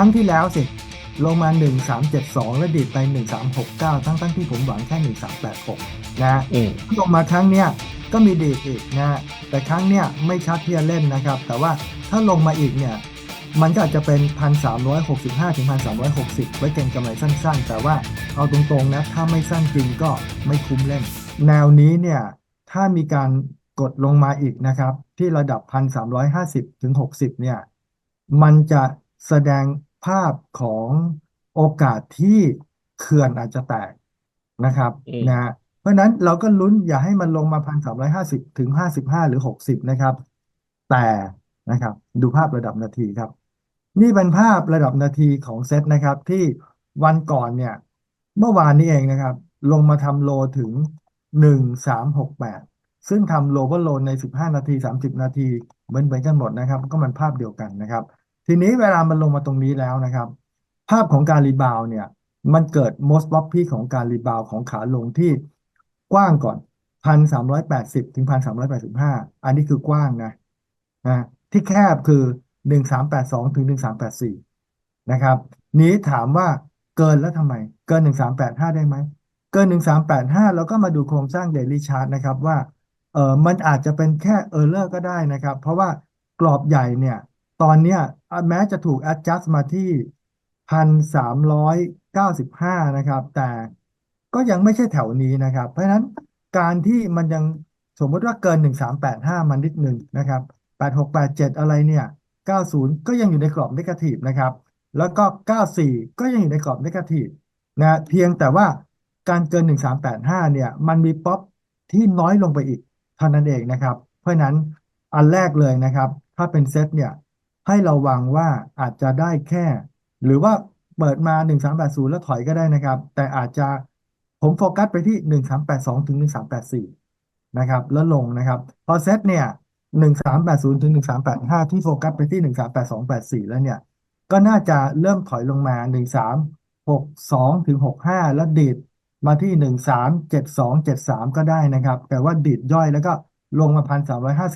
ครั้งที่แล้วสิ ลงมา 1372 แล้วดีดไป 1369 ทั้งทั้งที่ผมหวังแค่ 1386 นะฮะอืมลงมาครั้งเนี้ยก็มีดีดอีกนะฮะแต่ครั้งเนี้ยไม่ชัดที่จะเล่นนะครับ แต่ว่าถ้าลงมาอีกเนี่ยมันก็อาจจะเป็น 1,365 ถึง 1,360 ไว้เก็งกำไรสั้นๆ แต่ว่าเอาตรงๆนะ ถ้าไม่สั้นจริงก็ไม่คุ้มเล่น แนวนี้เนี่ย ถ้ามีการกดลงมาอีกนะครับ ที่ระดับ 1,350 ถึง 60 เนี่ย มันจะแสดงภาพของโอกาสที่เขื่อนอาจจะแตกนะครับอืมนะฮะเพราะฉะนั้นเราก็ลุ้นอย่าให้มันลงมา1,350ถึง55หรือ60นะครับ แต่นะครับ ดูภาพระดับนาทีครับ นี่เป็นภาพระดับนาทีของเซตนะครับ ที่วันก่อนเนี่ย เมื่อวานนี้เองนะครับ ลงมาทำโลถึง1368ซึ่งทำโลว่าโลใน15นาที30นาทีเหมือนเหมือนกันหมดนะครับ ก็มันภาพเดียวกันนะครับ ทีนี้เวลามันลงมาตรงนี้แล้วนะครับ ภาพของการรีบาวเนี่ย มันเกิด most floppy ของการรีบาวของขาลงที่กว้างก่อน1,380ถึง1,385อันนี้คือกว้างนะนะที่แคบคือ1,382ถึง1,384นะครับ นี้ถามว่าเกินแล้วทำไม เกิน1,385ได้ไหม เกิน1385แล้วก็มาดูโครงสร้าง Daily Chart นะครับว่าเออมันอาจจะเป็นแค่ Error ก็ได้นะครับ เพราะว่ากรอบใหญ่เนี่ย ตอนเนี้ยแม้จะถูก adjust มาที่1,395นะครับ แต่ก็ยังไม่ใช่แถวนี้นะครับ เพราะฉะนั้นการที่มันยังสมมติว่าเกิน1385มันนิดหนึ่งนะครับ8687อะไรเนี่ย90ก็ยังอยู่ในกรอบนกทีฟนะครับ แล้วก็94ก็ยังอยู่ในกรอบนกทีฟนะเพียงแต่ว่าการเกิน1385เนี่ยมันมีป๊อปที่น้อยลงไปอีกเท่านั้นเองนะครับ เพราะฉะนั้นอันแรกเลยนะครับ ถ้าเป็นเซตเนี่ย ให้ระวังว่าอาจจะได้แค่ หรือว่าเปิดมา 1380 แล้วถอยก็ได้นะครับ แต่อาจจะผมโฟกัสไปที่ 1382 ถึง 1384 นะครับ แล้วลงนะครับ พอเซตเนี่ย 1380 ถึง 1385 ที่โฟกัสไปที่ 138284 แล้วเนี่ย ก็น่าจะเริ่มถอยลงมา 1362 ถึง 65 แล้วดีดมาที่ 1372 73 ก็ได้นะครับ แต่ว่าดีดย่อยแล้วก็ลงมา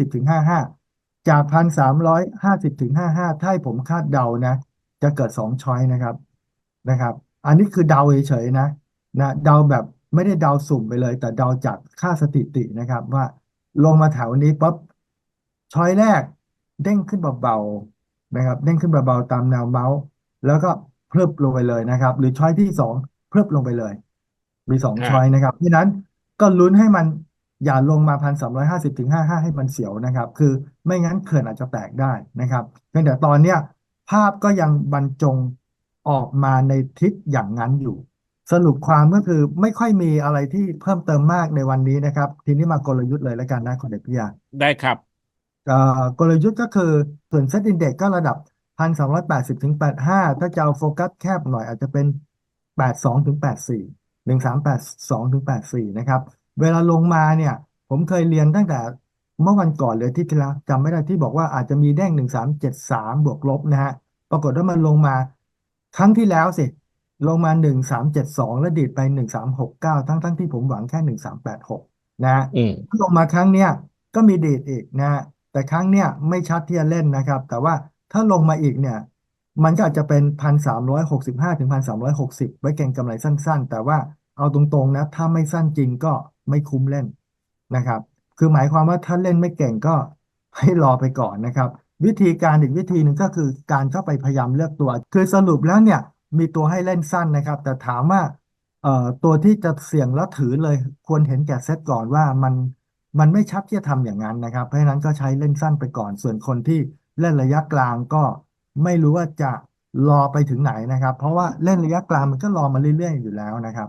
1,350 ถึง 55 จาก1,350ถึง55ถ้าให้ผมคาดเดานะ จะเกิด2ช้อยนะครับนะครับ อันนี้คือเดาเฉยๆนะนะเดาแบบไม่ได้เดาสุ่มไปเลย แต่เดาจากค่าสถิตินะครับ ว่าลงมาแถวนี้ปั๊บช้อยแรกเด้งขึ้นเบาๆนะครับ เด้งขึ้นเบาๆตามแนวเมาส์ แล้วก็เพลิบลงไปเลยนะครับ หรือช้อยที่สองเพลิบลงไปเลย มีสองอ่าช้อยนะครับเพราะฉะนั้นก็ลุ้นให้มัน อย่าลงมาพันสามร้อยห้าสิบถึงห้าห้าให้มันเสียวนะครับ คือไม่งั้นเขื่อนอาจจะแตกได้นะครับเพียงแต่ตอนเนี้ยภาพก็ยังบรรจงออกมาในทิศอย่างนั้นอยู่ สรุปความก็คือไม่ค่อยมีอะไรที่เพิ่มเติมมากในวันนี้นะครับ ทีนี้มากลยุทธ์เลยแล้วกันนะคุณเด็กพิยาได้ครับเอ่อกลยุทธ์ก็คือส่วนเซ็ตอินเด็กก็ระดับ1,280ถึง85ถ้าจะเอาโฟกัสแคบหน่อยอาจจะเป็น82ถึง84 1382ถึง84นะครับ เวลาลงมาเนี่ย ผมเคยเรียนตั้งแต่เมื่อวันก่อนเลยที่ที่แล้วจำไม่ได้ที่บอกว่าอาจจะมีแดง1373บวกลบนะฮะปรากฏว่ามันลงมา ครั้งที่แล้วสิลงมา1372แล้วดีดไป1369ทั้งทั้งที่ผมหวังแค่1386นะฮะอืมลงมาครั้งเนี้ยก็มีดีดอีกนะฮะแต่ครั้งเนี้ยไม่ชัดที่จะเล่นนะครับ แต่ว่าถ้าลงมาอีกเนี่ย มันก็อาจจะเป็นพันสามร้อยหกสิบห้าถึงพันสามร้อยหกสิบไว้เก็งกำไรสั้น ๆ แต่ว่าเอาตรงๆนะ ถ้าไม่สั้นจริงก็ ไม่คุ้มเล่นนะครับ คือหมายความว่าถ้าเล่นไม่เก่งก็ให้รอไปก่อนนะครับ วิธีการอีกวิธีหนึ่งก็คือการเข้าไปพยายามเลือกตัว คือสรุปแล้วเนี่ยมีตัวให้เล่นสั้นนะครับ แต่ถามว่าเอ่อตัวที่จะเสี่ยงแล้วถือเลย ควรเห็นแก่เซตก่อนว่ามันมันไม่ชัดที่จะทำอย่างนั้นนะครับ เพราะฉะนั้นก็ใช้เล่นสั้นไปก่อน ส่วนคนที่เล่นระยะกลางก็ไม่รู้ว่าจะรอไปถึงไหนนะครับ เพราะว่าเล่นระยะกลางมันก็รอมาเรื่อยๆอยู่แล้วนะครับ